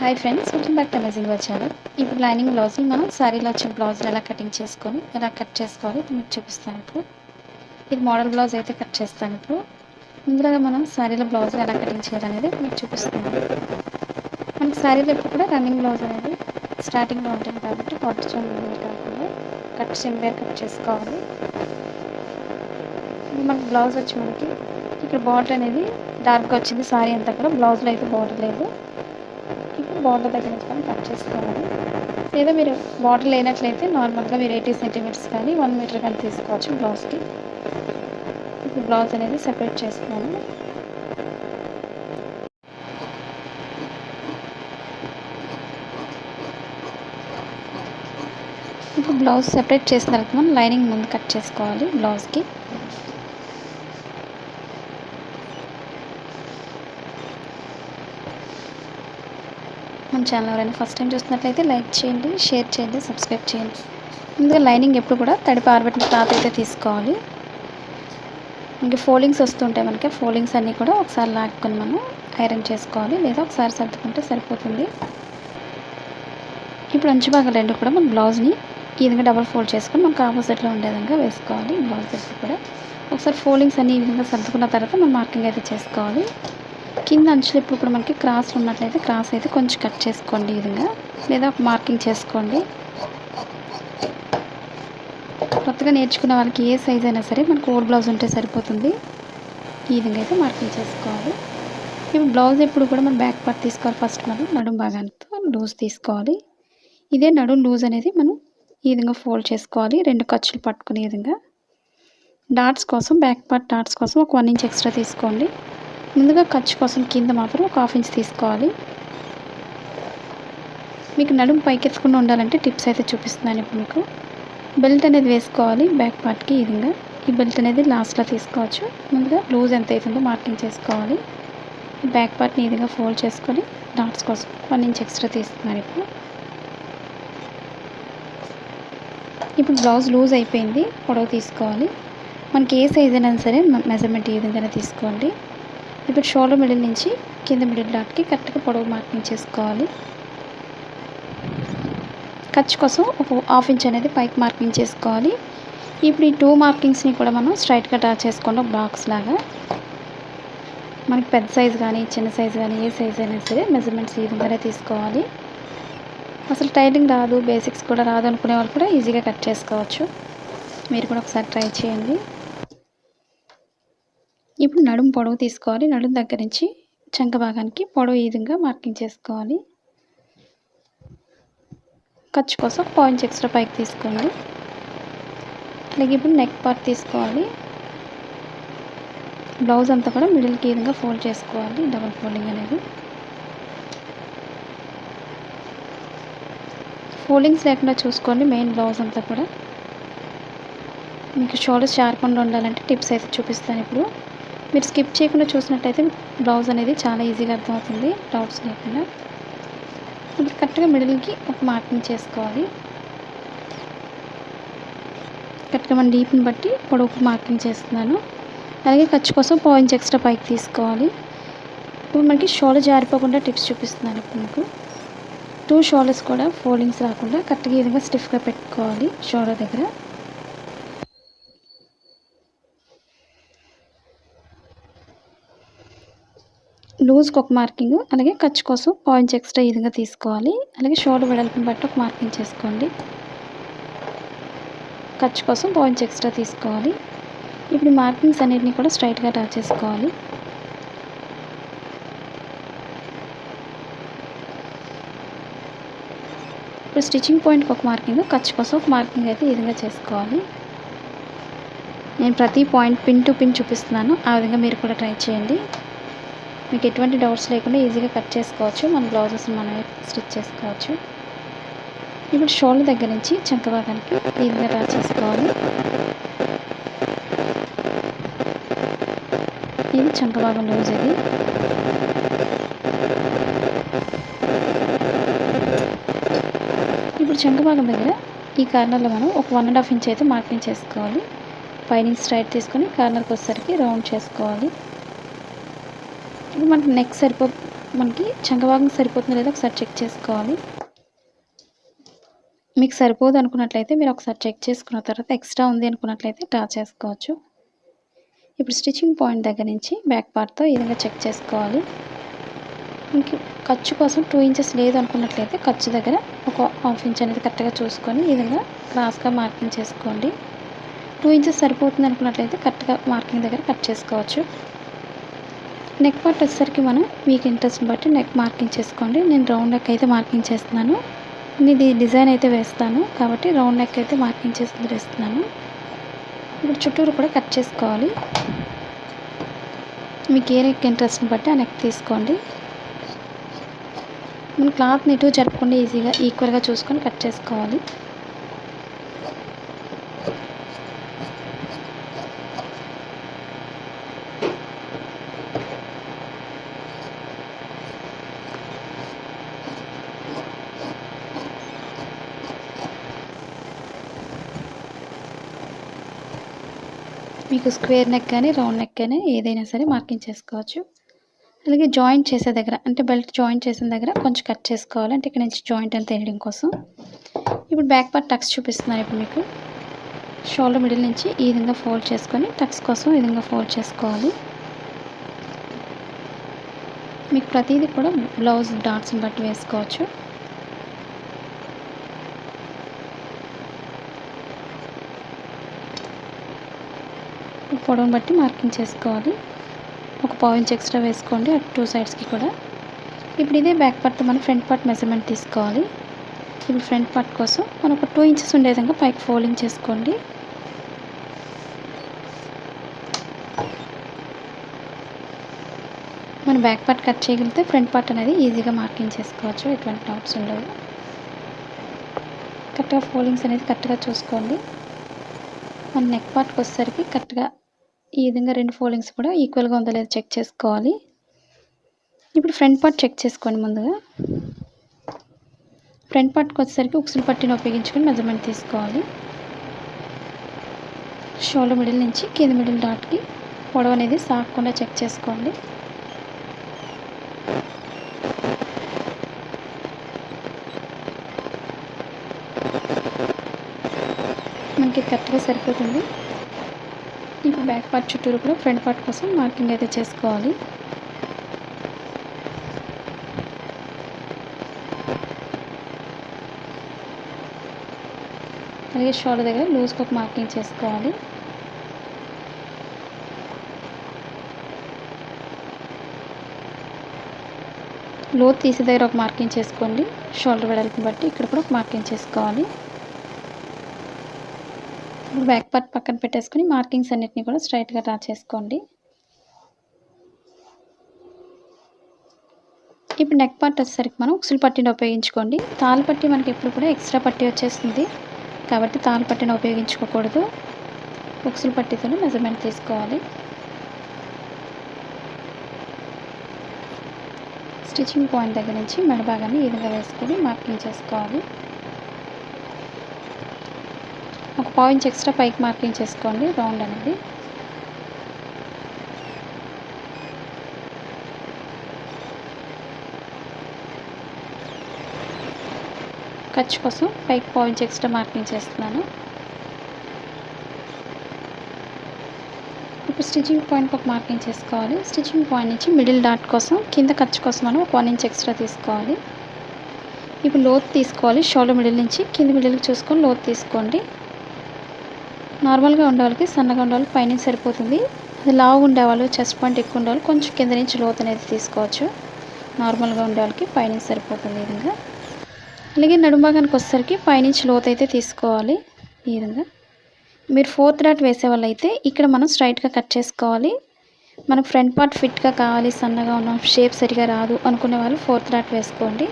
Hi friends welcome back to amazing were channel ఇప్పుడు lining బ్లౌజ్ని మనం శారీలో వచ్చిన బ్లౌజ్ని ఎలా కటింగ్ చేసుకొని ఎలా కట్ చేసుకోవాలి ఇప్పుడు మీకు చూపిస్తాను ఇప్పుడు. ఇది మోడల్ బ్లౌజ్ అయితే కట్ చేస్తాను ఇప్పుడు. ముందుగా మనం శారీలో బ్లౌజ్ ఎలా కటింగ్ చేయాలనేది మీకు చూపిస్తాను. మనకి శారీలో ఎప్పుడు కూడా రన్నింగ్ బ్లౌజ్ అనేది స్టార్టింగ్లో ఉంటుంది కాబట్టి కాట్ కాకుండా కట్ సింబేర్ కట్ చేసుకోవాలి. ఇప్పుడు మనకి బ్లౌజ్ వచ్చి మనకి ఇక్కడ బార్డర్ అనేది డార్క్గా వచ్చింది సారీ అంతా కూడా బ్లౌజ్లో అయితే బార్డర్ లేదు. బార్డర్ దగ్గర నుంచి మనం కట్ చేసుకోవాలి. లేదా మీరు బార్డర్ లేనట్లయితే నార్మల్గా మీరు ఎయిటీ సెంటీమీటర్స్ కానీ వన్ మీటర్ కానీ తీసుకోవచ్చు బ్లౌజ్కి. ఇప్పుడు బ్లౌజ్ అనేది సెపరేట్ చేస్తున్నాను ఇప్పుడు బ్లౌజ్ సెపరేట్ చేసిన తర్వాత మనం లైనింగ్ ముందు కట్ చేసుకోవాలి బ్లౌజ్కి. మన ఛానల్ ఎవరైనా ఫస్ట్ టైం చూస్తున్నట్లయితే లైక్ చేయండి షేర్ చేయండి సబ్స్క్రైబ్ చేయండి. ముందుగా లైనింగ్ ఎప్పుడు కూడా తడిపి ఆరబెట్టిన క్లాత్ అయితే తీసుకోవాలి. ఇంకా ఫోల్డింగ్స్ వస్తుంటాయి మనకి ఫోల్డింగ్స్ అన్నీ కూడా ఒకసారి లాక్కొని మనం ఐరన్ చేసుకోవాలి లేదా ఒకసారి సర్దుకుంటే సరిపోతుంది. ఇప్పుడు అంచు భాగాలు రెండు కూడా మన బ్లౌజ్ని ఈ విధంగా డబల్ ఫోల్డ్ చేసుకొని మనకు ఆపోజిట్లో ఉండే విధంగా వేసుకోవాలి. బ్లౌజ్ దగ్గర కూడా ఒకసారి ఫోల్డింగ్స్ అన్ని ఈ విధంగా సర్దుకున్న తర్వాత మనం మార్కింగ్ అయితే చేసుకోవాలి. కింద అంచులు ఇప్పుడు మనకి క్రాస్ ఉన్నట్లయితే క్రాస్ అయితే కొంచెం కట్ చేసుకోండి ఈ విధంగా. లేదా మార్కింగ్ చేసుకోండి. కొత్తగా నేర్చుకున్న వాళ్ళకి ఏ సైజ్ అయినా సరే మనకు ఓల్డ్ బ్లౌజ్ ఉంటే సరిపోతుంది. ఈ విధంగా అయితే మార్కింగ్ చేసుకోవాలి. ఇప్పుడు బ్లౌజ్ ఎప్పుడు కూడా మనం బ్యాక్ పార్ట్ తీసుకోవాలి ఫస్ట్ మనం. నడుం భాగానికి లూజ్ తీసుకోవాలి. ఇదే నడుం లూజ్ అనేది మనం ఈ విధంగా ఫోల్డ్ చేసుకోవాలి. రెండు ఖర్చులు పట్టుకునే విధంగా. డాట్స్ కోసం బ్యాక్ పార్ట్ డాట్స్ కోసం ఒక వన్ ఇంచ్ ఎక్స్ట్రా తీసుకోండి. ముందుగా ఖర్చు కోసం కింద మాత్రం ఒక హాఫ్ ఇంచ్ తీసుకోవాలి. మీకు నడుము పైకెత్తకుండా ఉండాలంటే టిప్స్ అయితే చూపిస్తున్నాను ఇప్పుడు మీకు. బెల్ట్ అనేది వేసుకోవాలి బ్యాక్ పార్ట్కి ఈ విధంగా. ఈ బెల్ట్ అనేది లాస్ట్లో తీసుకోవచ్చు. ముందుగా లూజ్ ఎంత అవుతుందో మార్కింగ్ చేసుకోవాలి. బ్యాక్ పార్ట్ని ఈ విధంగా ఫోల్డ్ చేసుకొని డాట్స్ కోసం వన్ ఇంచ్ ఎక్స్ట్రా తీస్తున్నాను ఇప్పుడు. ఇప్పుడు బ్లౌజ్ లూజ్ అయిపోయింది పొడవు తీసుకోవాలి. మనకి ఏ సైజ్ అయినా సరే మెజర్మెంట్ ఈ విధంగానే తీసుకోండి. ఇప్పుడు షోల్డర్ మిడిల్ నుంచి కింద మిడిల్ డాట్కి కరెక్ట్గా పొడవు మార్కింగ్ చేసుకోవాలి. ఖర్చు కోసం ఒక హాఫ్ ఇంచ్ అనేది పైకి మార్కింగ్ చేసుకోవాలి. ఇప్పుడు ఈ టూ మార్కింగ్స్ని కూడా మనం స్ట్రైట్గా డ్రా చేసుకోండి ఒక బాక్స్ లాగా. మనకి పెద్ద సైజ్ కానీ చిన్న సైజ్ కానీ ఏ సైజ్ అయినా సరే మెజర్మెంట్స్ ఈ విధంగానే తీసుకోవాలి. అసలు టైలింగ్ రాదు బేసిక్స్ కూడా రాదు అనుకునే వాళ్ళు కూడా ఈజీగా కట్ చేసుకోవచ్చు. మీరు కూడా ఒకసారి ట్రై చేయండి. ఇప్పుడు నడుము పొడవు తీసుకోవాలి. నడుము దగ్గర నుంచి చంక భాగానికి పొడవు ఈ విధంగా మార్కింగ్ చేసుకోవాలి. ఖర్చు కోసం పాయింట్స్ ఎక్స్ట్రా పైకి తీసుకోండి. అలాగే ఇప్పుడు నెక్ పార్ట్ తీసుకోవాలి. బ్లౌజ్ అంతా కూడా మిడిల్కి ఈ విధంగా ఫోల్డ్ చేసుకోవాలి. డబల్ ఫోల్డింగ్ అనేది. ఫోల్డింగ్స్ లేకుండా చూసుకోండి. మెయిన్ బ్లౌజ్ అంతా కూడా. మీకు షోల్డర్స్ షార్ప్ ఉండాలంటే టిప్స్ అయితే చూపిస్తాను ఇప్పుడు. మీరు స్కిప్ చేయకుండా చూసినట్టయితే బ్లౌజ్ అనేది చాలా ఈజీగా అర్థమవుతుంది డౌట్స్ లేకుండా. ఇప్పుడు కరెక్ట్గా మిడిల్కి ఒక మార్కింగ్ చేసుకోవాలి. కరెక్ట్గా మన డీప్ని బట్టి పొడవుకు మార్కింగ్ చేస్తున్నాను. అలాగే ఖర్చు కోసం పాయింట్స్ ఎక్స్ట్రా పైకి తీసుకోవాలి. ఇప్పుడు మనకి షోల్డర్ జారిపోకుండా టిప్స్ చూపిస్తున్నాను ఇప్పుడు మీకు. టూ షోల్డర్స్ కూడా ఫోల్డింగ్స్ రాకుండా కరెక్ట్గా ఈ విధంగా స్టిఫ్గా పెట్టుకోవాలి షోల్డర్ దగ్గర. లూజ్కి ఒక మార్కింగ్ అలాగే ఖర్చు కోసం పాయింట్స్ ఎక్స్ట్రా ఈ విధంగా తీసుకోవాలి. అలాగే షోల్డర్ వెడల్పుని బట్టి ఒక మార్కింగ్ చేసుకోండి. ఖర్చు కోసం పాయింట్స్ ఎక్స్ట్రా తీసుకోవాలి. ఇప్పుడు మార్కింగ్స్ అన్నిటిని కూడా స్ట్రైట్గా డ్రా చేసుకోవాలి. ఇప్పుడు స్టిచ్చింగ్ పాయింట్కి ఒక మార్కింగ్ ఖర్చు కోసం ఒక మార్కింగ్ అయితే ఈ విధంగా చేసుకోవాలి. నేను ప్రతి పాయింట్ పిన్ టు పిన్ చూపిస్తున్నాను. ఆ విధంగా మీరు కూడా ట్రై చేయండి. మీకు ఎటువంటి డౌట్స్ లేకుండా ఈజీగా కట్ చేసుకోవచ్చు. మన బ్లౌజెస్ మనమే స్టిచ్ చేసుకోవచ్చు. ఇప్పుడు షోల్డర్ దగ్గర నుంచి చంక భాగానికి ఈ డ్రా చేసుకోవాలి. ఇది చంక భాగం లూజ్ ఇది. ఇప్పుడు చంక భాగం దగ్గర ఈ కార్నర్లో మనం ఒక వన్ అండ్ హాఫ్ ఇంచ్ అయితే మార్కింగ్ చేసుకోవాలి. పైనుంచి స్ట్రైట్ తీసుకొని కార్నర్కి వచ్చేసరికి రౌండ్ చేసుకోవాలి. ఇప్పుడు మనకి నెక్ సరిపో మనకి చంకభాగం సరిపోతుందో లేదో ఒకసారి చెక్ చేసుకోవాలి. మీకు సరిపోదు అనుకున్నట్లయితే మీరు ఒకసారి చెక్ చేసుకున్న తర్వాత ఎక్స్ట్రా ఉంది అనుకున్నట్లయితే డ్రా చేసుకోవచ్చు. ఇప్పుడు స్టిచ్చింగ్ పాయింట్ దగ్గర నుంచి బ్యాక్ పార్ట్తో ఈ విధంగా చెక్ చేసుకోవాలి. మనకి ఖర్చు కోసం టూ ఇంచెస్ లేదు అనుకున్నట్లయితే ఖర్చు దగ్గర ఒక హాఫ్ ఇంచ్ అనేది కరెక్ట్గా చూసుకొని ఈ విధంగా క్రాస్గా మార్కింగ్ చేసుకోండి. టూ ఇంచెస్ సరిపోతుంది అనుకున్నట్లయితే కరెక్ట్గా మార్కింగ్ దగ్గర కట్ చేసుకోవచ్చు. నెక్ పార్ట్ వచ్చేసరికి మనం మీకు ఇంట్రెస్ట్ని బట్టి నెక్ మార్కింగ్ చేసుకోండి. నేను రౌండ్ నెక్ అయితే మార్కింగ్ చేస్తున్నాను. ఇది డిజైన్ అయితే వేస్తాను. కాబట్టి రౌండ్ నెక్ అయితే మార్కింగ్ చేసి వేస్తున్నాను. ఇప్పుడు చుట్టూరు కూడా కట్ చేసుకోవాలి. మీకు ఏ నెక్ ఇంట్రెస్ట్ని బట్టి ఆ నెక్ తీసుకోండి. మనం క్లాత్ని ఇటు జరపకుండా ఈజీగా ఈక్వల్గా చూసుకొని కట్ చేసుకోవాలి. మీకు స్క్వేర్ నెక్ కానీ రౌండ్ నెక్ కానీ ఏదైనా సరే మార్కింగ్ చేసుకోవచ్చు. అలాగే జాయింట్ చేసే దగ్గర అంటే బెల్ట్ జాయింట్ చేసిన దగ్గర కొంచెం కట్ చేసుకోవాలి. అంటే ఇక్కడ నుంచి జాయింట్ అని తెలియడం కోసం. ఇప్పుడు బ్యాక్ పార్ట్ టక్స్ చూపిస్తున్నాను ఇప్పుడు మీకు. షోల్డర్ మిడిల్ నుంచి ఈ విధంగా ఫోల్డ్ చేసుకొని టక్స్ కోసం ఈ విధంగా ఫోల్డ్ చేసుకోవాలి. మీకు ప్రతిదీ కూడా బ్లౌజ్ డాట్స్ని బట్టి వేసుకోవచ్చు. పొడవును బట్టి మార్కింగ్ చేసుకోవాలి. ఒక పావు ఇంచ్ ఎక్స్ట్రా వేసుకోండి అటు టూ సైడ్స్కి కూడా. ఇప్పుడు ఇదే బ్యాక్ పార్ట్ మనం ఫ్రంట్ పార్ట్ మెజర్మెంట్ తీసుకోవాలి. ఇప్పుడు ఫ్రంట్ పార్ట్ కోసం మనం ఒక టూ ఇంచెస్ ఉండే విధంగా పైకి ఫోల్డింగ్ చేసుకోండి. మన బ్యాక్ పార్ట్ కట్ చేయగలిగితే ఫ్రంట్ పార్ట్ అనేది ఈజీగా మార్కింగ్ చేసుకోవచ్చు ఎటువంటి డౌట్స్ ఉండవు. కరెక్ట్గా ఫోల్డింగ్స్ అనేది కరెక్ట్గా చూసుకోండి. మన నెక్ పార్ట్కి వచ్చేసరికి కరెక్ట్గా ఈ విధంగా రెండు ఫోల్డింగ్స్ కూడా ఈక్వల్గా ఉందో లేదో చెక్ చేసుకోవాలి. ఇప్పుడు ఫ్రంట్ పార్ట్ చెక్ చేసుకోండి ముందుగా. ఫ్రంట్ పార్ట్కి వచ్చేసరికి ఉక్సులు పట్టిని ఉపయోగించుకొని మెజర్మెంట్ తీసుకోవాలి. షోల్డర్ మిడిల్ నుంచి కింద మిడిల్ డాట్కి పొడవు అనేది సాగకుండా చెక్ చేసుకోండి. మనకి కరెక్ట్గా సరిపోతుంది. ఇప్పుడు బ్యాక్ పార్ట్ చుట్టూరు కూడా ఫ్రంట్ పార్ట్ కోసం మార్కింగ్ అయితే చేసుకోవాలి. అలాగే షోల్డర్ దగ్గర లూజ్కి ఒక మార్కింగ్ చేసుకోవాలి. లోత్ తీసే దగ్గర ఒక మార్కింగ్ చేసుకోండి. షోల్డర్ వెడల్పుని బట్టి ఇక్కడ కూడా ఒక మార్కింగ్ చేసుకోవాలి. ఇప్పుడు బ్యాక్ పార్ట్ పక్కన పెట్టేసుకొని మార్కింగ్స్ అన్నిటిని కూడా స్ట్రైట్గా డ్రా చేసుకోండి ఇప్పుడు నెక్ పార్ట్ వచ్చేసరికి మనం ఉక్సులు పట్టిని ఉపయోగించుకోండి. తాళ్ళు పట్టి మనకి ఎప్పుడు కూడా ఎక్స్ట్రా పట్టి వచ్చేస్తుంది. కాబట్టి తాళ్ళు పట్టిని ఉపయోగించుకోకూడదు. ఉక్సులు పట్టితోనే మెజర్మెంట్ తీసుకోవాలి. స్టిచ్చింగ్ పాయింట్ దగ్గర నుంచి మెడ భాగాన్ని ఈ విధంగా వేసుకొని మార్కింగ్ చేసుకోవాలి ఒక పావు ఇంచ్ ఎక్స్ట్రా పైకి మార్కింగ్ చేసుకోండి రౌండ్ అనేది. ఖర్చు కోసం పైకి పావు ఇంచ్ ఎక్స్ట్రా మార్కింగ్ చేస్తున్నాను. ఇప్పుడు స్టిచ్చింగ్ పాయింట్ ఒక మార్కింగ్ చేసుకోవాలి. స్టిచ్చింగ్ పాయింట్ నుంచి మిడిల్ డాట్ కోసం కింద ఖర్చు కోసం మనం ఒక వన్ ఇంచ్ ఎక్స్ట్రా తీసుకోవాలి. ఇప్పుడు లోత్ తీసుకోవాలి. షోల్డర్ మిడిల్ నుంచి కింద మిడిల్కి చూసుకొని లోత్ తీసుకోండి. నార్మల్గా ఉండేవాళ్ళకి సన్నగా ఉండే పైన సరిపోతుంది. అది లావు ఉండేవాళ్ళు చెస్ట్ పాయింట్ ఎక్కువ ఉండేవాళ్ళు కొంచెం కింద నుంచి లోతు అనేది తీసుకోవచ్చు. నార్మల్గా ఉండేవాళ్ళకి పైన సరిపోతుంది ఈ విధంగా. అలాగే నడుంభాగానికి వచ్చేసరికి పైనుంచి లోతు అయితే తీసుకోవాలి ఈ విధంగా. మీరు ఫోర్త్ డాట్ వేసేవాళ్ళు అయితే ఇక్కడ మనం స్ట్రైట్గా కట్ చేసుకోవాలి. మనకు ఫ్రంట్ పార్ట్ ఫిట్గా కావాలి సన్నగా ఉన్న షేప్ సరిగా రాదు అనుకునే వాళ్ళు ఫోర్త్ డాట్ వేసుకోండి.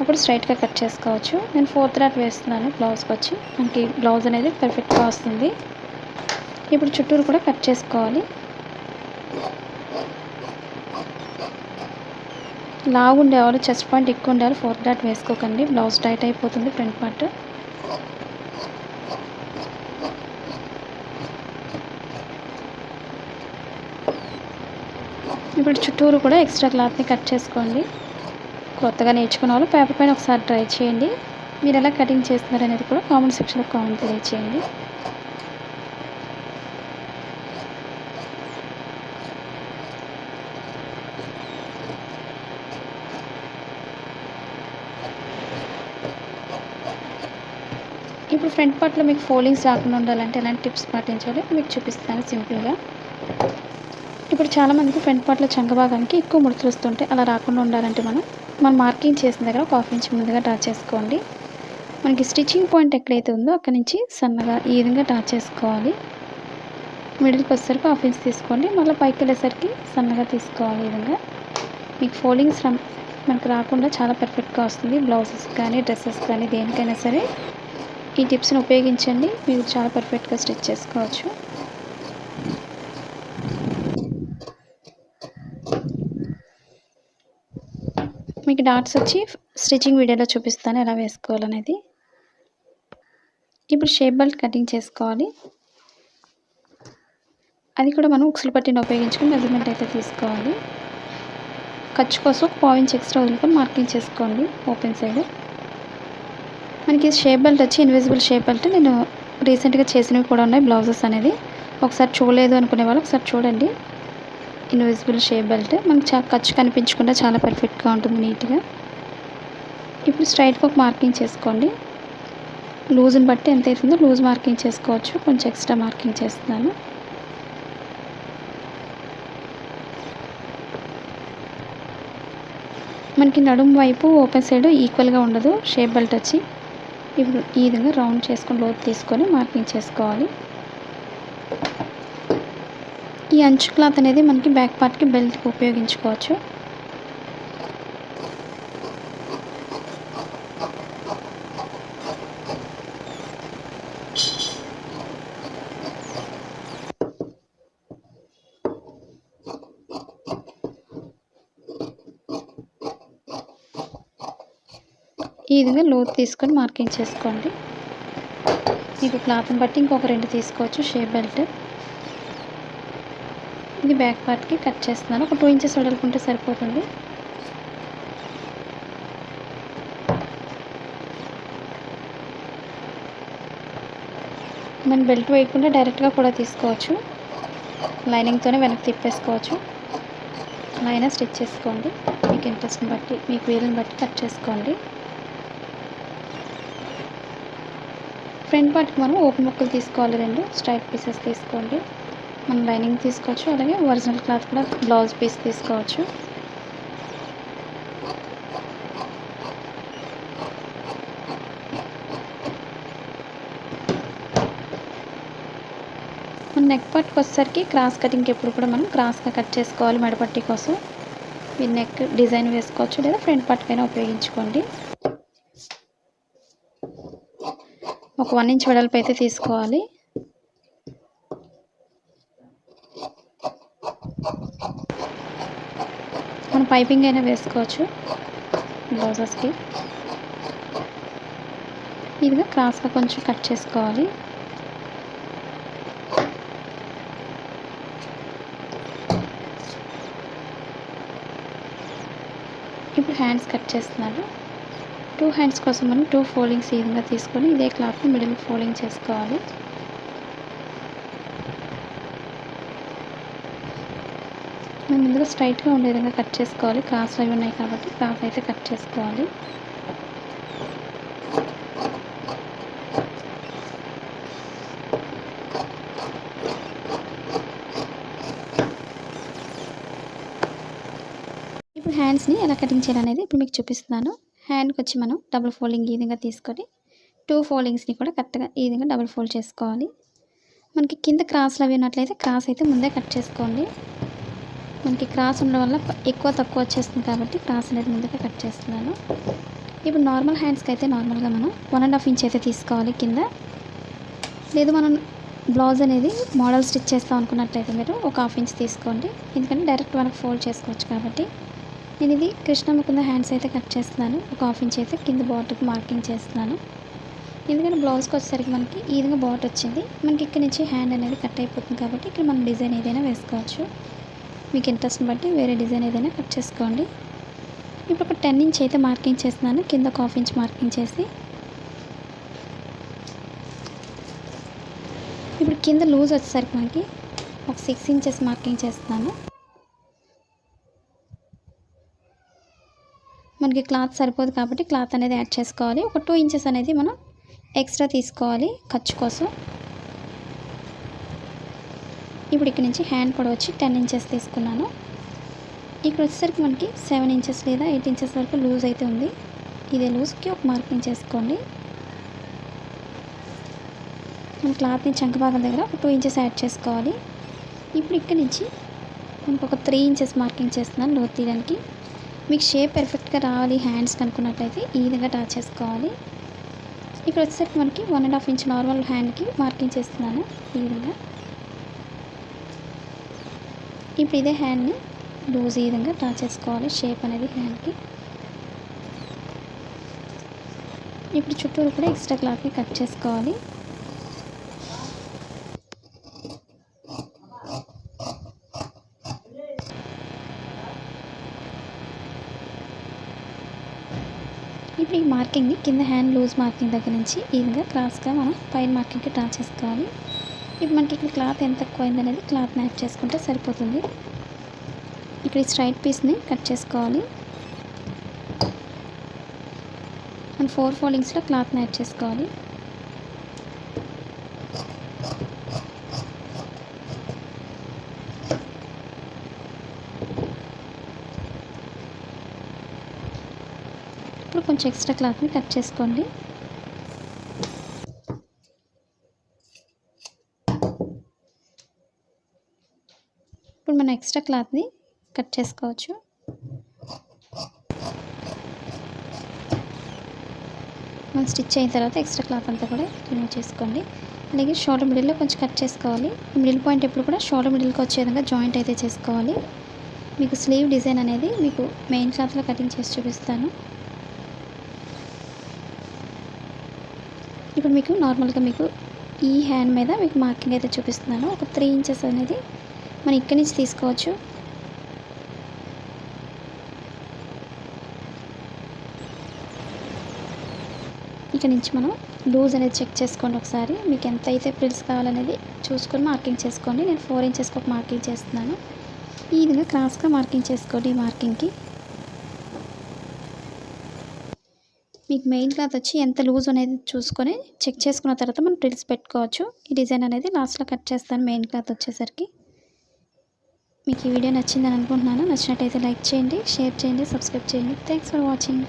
అప్పుడు స్ట్రైట్గా కట్ చేసుకోవచ్చు. నేను ఫోర్త్ డాట్ వేస్తున్నాను బ్లౌజ్కి వచ్చి. మనకి బ్లౌజ్ అనేది పర్ఫెక్ట్గా వస్తుంది. ఇప్పుడు చుట్టూరు కూడా కట్ చేసుకోవాలి. లావు ఉండేవాళ్ళు చెస్ట్ పాయింట్ ఎక్కువ ఉండేవాళ్ళు ఫోర్త్ డాట్ వేసుకోకండి. బ్లౌజ్ టైట్ అయిపోతుంది ఫ్రంట్ పార్ట్ ఇప్పుడు చుట్టూరు కూడా ఎక్స్ట్రా క్లాత్ని కట్ చేసుకోండి. కొత్తగా నేర్చుకున్న వాళ్ళు పేపర్ పైన ఒకసారి ట్రై చేయండి. మీరు ఎలా కటింగ్ చేస్తున్నారు అనేది కూడా కామెంట్ సెక్షన్లో కామెంట్ తెలియచేయండి. ఇప్పుడు ఫ్రంట్ పార్ట్లో మీకు ఫోల్డింగ్స్ రాకుండా ఉండాలంటే ఎలాంటి టిప్స్ పాటించాలో మీకు చూపిస్తాను సింపుల్గా. ఇప్పుడు చాలామందికి ఫ్రంట్ పార్ట్లో చంకభాగానికి ఎక్కువ ముడతలు వస్తుంటాయి అలా రాకుండా ఉండాలంటే మనం మనం మార్కింగ్ చేసిన దగ్గర ఒక హాఫ్ ఇంచ్ ముందుగా డ్రా చేసుకోండి. మనకి స్టిచ్చింగ్ పాయింట్ ఎక్కడైతే ఉందో అక్కడి నుంచి సన్నగా ఈ విధంగా డ్రా చేసుకోవాలి. మిడిల్కి వచ్చేసరికి హాఫ్ ఇంచ్ తీసుకోండి. మళ్ళీ పైకి వెళ్ళేసరికి సన్నగా తీసుకోవాలి ఈ విధంగా. మీకు ఫోల్డింగ్స్ మనకు రాకుండా చాలా పర్ఫెక్ట్గా వస్తుంది. బ్లౌజెస్ కానీ డ్రెస్సెస్ కానీ దేనికైనా సరే ఈ టిప్స్ని ఉపయోగించండి. మీరు చాలా పర్ఫెక్ట్గా స్టిచ్ చేసుకోవచ్చు. మీకు డాట్స్ వచ్చి స్టిచ్చింగ్ వీడియోలో చూపిస్తాను. ఎలా వేసుకోవాలనేది. ఇప్పుడు షేప్ బెల్ట్ కటింగ్ చేసుకోవాలి. అది కూడా మనం ఉక్సులు పట్టిని ఉపయోగించుకుని మెజర్మెంట్ అయితే తీసుకోవాలి. ఖర్చు కోసం ఒక పావు ఇంచ్ ఎక్స్ట్రా వదులుకొని మార్కింగ్ చేసుకోండి ఓపెన్ సైడ్ మనకి షేప్ బెల్ట్ వచ్చి ఇన్విజిబుల్ షేప్ బెల్ట్ నేను రీసెంట్గా చేసినవి కూడా ఉన్నాయి బ్లౌజెస్ అనేది ఒకసారి చూడలేదు అనుకునే వాళ్ళు ఒకసారి చూడండి. ఇన్విజిబుల్ షేప్ బెల్ట్ మనకి చాలా ఖర్చు కనిపించకుండా చాలా పర్ఫెక్ట్గా ఉంటుంది నీట్గా. ఇప్పుడు స్ట్రైట్గా ఒక మార్కింగ్ చేసుకోండి. లూజ్ని బట్టి ఎంత అవుతుందో లూజ్ మార్కింగ్ చేసుకోవచ్చు. కొంచెం ఎక్స్ట్రా మార్కింగ్ చేస్తున్నాను. మనకి నడుము వైపు ఓపెన్ సైడ్ ఈక్వల్గా ఉండదు. షేప్ బెల్ట్ వచ్చి ఇప్పుడు ఈ విధంగా రౌండ్ చేసుకొని లోతు తీసుకొని మార్కింగ్ చేసుకోవాలి. ఈ అంచు క్లాత్ అనేది మనకి బ్యాక్ పార్ట్కి బెల్ట్కి ఉపయోగించుకోవచ్చు. ఈ విధంగా లోతు తీసుకొని మార్కింగ్ చేసుకోండి. మీకు క్లాత్ని బట్టి ఇంకొక రెండు తీసుకోవచ్చు షేప్ బెల్ట్. ఇది బ్యాక్ పార్ట్కి కట్ చేస్తున్నాను. ఒక టూ ఇంచెస్ వడలుకుంటే సరిపోతుంది. మనం బెల్ట్ వేయకుండా డైరెక్ట్గా కూడా తీసుకోవచ్చు. లైనింగ్తోనే వెనక్కి తిప్పేసుకోవచ్చు. అలా అయినా స్టిచ్ చేసుకోండి. మీకు ఇంట్రెస్ట్ని బట్టి మీకు వీలుని బట్టి కట్ చేసుకోండి. ఫ్రంట్ పార్ట్కి మనం ఓపెన్ ముక్కలు తీసుకోవాలి. రెండు స్ట్రైట్ పీసెస్ తీసుకోండి. మనం లైనింగ్ తీసుకోవచ్చు. అలాగే ఒరిజినల్ క్లాత్ కూడా బ్లౌజ్ పీస్ తీసుకోవచ్చు. మన నెక్ పట్టుకు వచ్చేసరికి క్రాస్ కటింగ్కి ఎప్పుడు కూడా మనం క్రాస్గా కట్ చేసుకోవాలి మెడపట్టి కోసం. ఈ నెక్ డిజైన్ వేసుకోవచ్చు లేదా ఫ్రంట్ పార్ట్కైనా ఉపయోగించుకోండి. ఒక వన్ ఇంచ్ వెడల్పు అయితే తీసుకోవాలి మనం పైపింగ్ అయినా వేసుకోవచ్చు. బ్లౌజెస్కి ఇదిగా క్రాస్గా కొంచెం కట్ చేసుకోవాలి. ఇప్పుడు హ్యాండ్స్ కట్ చేస్తున్నారు. టూ హ్యాండ్స్ కోసం మనం టూ ఫోల్డింగ్స్ ఈ విధంగా తీసుకొని ఇదే క్లాత్ని మిడిల్ ఫోల్డింగ్ చేసుకోవాలి. మనం ముందుగా స్ట్రైట్గా ఉండే విధంగా కట్ చేసుకోవాలి. క్రాస్ అవి ఉన్నాయి కాబట్టి క్రాస్ అయితే కట్ చేసుకోవాలి. ఇప్పుడు హ్యాండ్స్ని ఎలా కటింగ్ చేయాలనేది ఇప్పుడు మీకు చూపిస్తున్నాను. హ్యాండ్కి వచ్చి మనం డబుల్ ఫోల్డింగ్ ఈ విధంగా తీసుకొని టూ ఫోల్డింగ్స్ని కూడా కరెక్ట్గా ఈ విధంగా డబుల్ ఫోల్డ్ చేసుకోవాలి. మనకి కింద క్రాస్లు అవి ఉన్నట్లయితే క్రాస్ అయితే ముందే కట్ చేసుకోండి. మనకి క్రాస్ ఉండడం వల్ల ఎక్కువ తక్కువ వచ్చేస్తుంది కాబట్టి క్రాస్ అనేది ముందుగా కట్ చేస్తున్నాను. ఇప్పుడు నార్మల్ హ్యాండ్స్కి అయితే నార్మల్గా మనం వన్ అండ్ హాఫ్ ఇంచ్ అయితే తీసుకోవాలి కింద. లేదు మనం బ్లౌజ్ అనేది మోడల్ స్టిచ్ చేస్తాం అనుకున్నట్లయితే మీరు ఒక హాఫ్ ఇంచ్ తీసుకోండి. ఎందుకంటే డైరెక్ట్ మనకు ఫోల్డ్ చేసుకోవచ్చు కాబట్టి. నేను ఇది కృష్ణ ముకుంద హ్యాండ్స్ అయితే కట్ చేస్తున్నాను. ఒక హాఫ్ ఇంచ్ అయితే కింద బాటర్కి మార్కింగ్ చేస్తున్నాను. ఎందుకంటే బ్లౌజ్కి వచ్చేసరికి మనకి ఈ విధంగా బాట్ వచ్చింది. మనకి ఇక్కడ నుంచి హ్యాండ్ అనేది కట్ అయిపోతుంది కాబట్టి ఇక్కడ మనం డిజైన్ ఏదైనా వేసుకోవచ్చు. మీకు ఇంట్రెస్ట్ని బట్టి వేరే డిజైన్ ఏదైనా కట్ చేసుకోండి. ఇప్పుడు ఒక టెన్ ఇంచ్ అయితే మార్కింగ్ చేస్తున్నాను. కింద ఒక హాఫ్ ఇంచ్ మార్కింగ్ చేసి. ఇప్పుడు కింద లూజ్ వచ్చేసరికి మనకి ఒక సిక్స్ ఇంచెస్ మార్కింగ్ చేస్తున్నాను. మనకి క్లాత్ సరిపోదు కాబట్టి క్లాత్ అనేది యాడ్ చేసుకోవాలి. ఒక టూ ఇంచెస్ అనేది మనం ఎక్స్ట్రా తీసుకోవాలి ఖర్చు కోసం. ఇప్పుడు ఇక్కడ నుంచి హ్యాండ్ కూడా వచ్చి టెన్ ఇంచెస్ తీసుకున్నాను. ఇక్కడ వచ్చేసరికి మనకి సెవెన్ ఇంచెస్ లేదా ఎయిట్ ఇంచెస్ వరకు లూజ్ అయితే ఉంది. ఇదే లూజ్కి ఒక మార్కింగ్ చేసుకోండి మన క్లాత్ని చంక భాగం దగ్గర ఒక టూ ఇంచెస్ యాడ్ చేసుకోవాలి. ఇప్పుడు ఇక్కడ నుంచి మనకు ఒక త్రీ ఇంచెస్ మార్కింగ్ చేస్తున్నాను లోతు తీయడానికి. మీకు షేప్ పర్ఫెక్ట్గా రావాలి హ్యాండ్స్ కనుక్కున్నట్లయితే ఈ విధంగా డ్రా చేసుకోవాలి. ఇక్కడ వచ్చేసరికి మనకి one and half inch normal హ్యాండ్కి మార్కింగ్ చేస్తున్నాను ఈ విధంగా. ఇప్పుడు ఇదే హ్యాండ్ని లూజ్ ఈ విధంగా డ్రా చేసుకోవాలి. షేప్ అనేది హ్యాండ్కి ఇప్పుడు చుట్టూరు కూడా ఎక్స్ట్రా క్లాత్ని కట్ చేసుకోవాలి. ఇప్పుడు ఈ మార్కింగ్ని కింద హ్యాండ్ లూజ్ మార్కింగ్ దగ్గర నుంచి ఈ విధంగా క్రాస్గా మనం పైన మార్కింగ్కి డ్రా చేసుకోవాలి. ఇప్పుడు మనకి ఇక్కడ క్లాత్ ఎంత తక్కువ అనేది క్లాత్ యాడ్ చేసుకుంటే సరిపోతుంది. ఇక్కడ ఈ స్ట్రైట్ పీస్ని కట్ చేసుకోవాలి. అండ్ ఫోర్ ఫోల్డింగ్స్లో క్లాత్ని యాడ్ చేసుకోవాలి. ఇప్పుడు కొంచెం ఎక్స్ట్రా క్లాత్ని కట్ చేసుకోండి. ఇప్పుడు మనం ఎక్స్ట్రా క్లాత్ని కట్ చేసుకోవచ్చు. మనం స్టిచ్ అయిన తర్వాత ఎక్స్ట్రా క్లాత్ అంతా కూడా రిమూవ్ చేసుకోండి. అలాగే షోల్డర్ మిడిల్లో కొంచెం కట్ చేసుకోవాలి. మిడిల్ పాయింట్ ఎప్పుడు కూడా షోల్డర్ మిడిల్కి వచ్చే విధంగా జాయింట్ అయితే చేసుకోవాలి. మీకు స్లీవ్ డిజైన్ అనేది మీకు మెయిన్ క్లాత్లో కటింగ్ చేసి చూపిస్తాను. ఇప్పుడు మీకు నార్మల్గా మీకు ఈ హ్యాండ్ మీద మీకు మార్కింగ్ అయితే చూపిస్తున్నాను. ఒక త్రీ ఇంచెస్ అనేది మనం ఇక్కడి నుంచి తీసుకోవచ్చు. ఇక్కడ నుంచి మనం లూజ్ అనేది చెక్ చేసుకోండి ఒకసారి. మీకు ఎంత అయితే ప్రిల్స్ కావాలనేది చూసుకొని మార్కింగ్ చేసుకోండి. నేను ఫోర్ ఇంచెస్కి ఒక మార్కింగ్ చేస్తున్నాను. ఈ విధంగా క్రాస్గా మార్కింగ్ చేసుకోండి ఈ మార్కింగ్కి మీకు మెయిన్ క్లాత్ వచ్చి ఎంత లూజ్ అనేది చూసుకొని చెక్ చేసుకున్న తర్వాత మనం ప్రిల్స్ పెట్టుకోవచ్చు. ఈ డిజైన్ అనేది లాస్ట్లో కట్ చేస్తాను. మెయిన్ క్లాత్ వచ్చేసరికి. మీకు ఈ వీడియో నచ్చిందని అనుకుంటున్నాను. నచ్చినట్టయితే లైక్ చేయండి షేర్ చేయండి సబ్స్క్రైబ్ చేయండి. Thanks for watching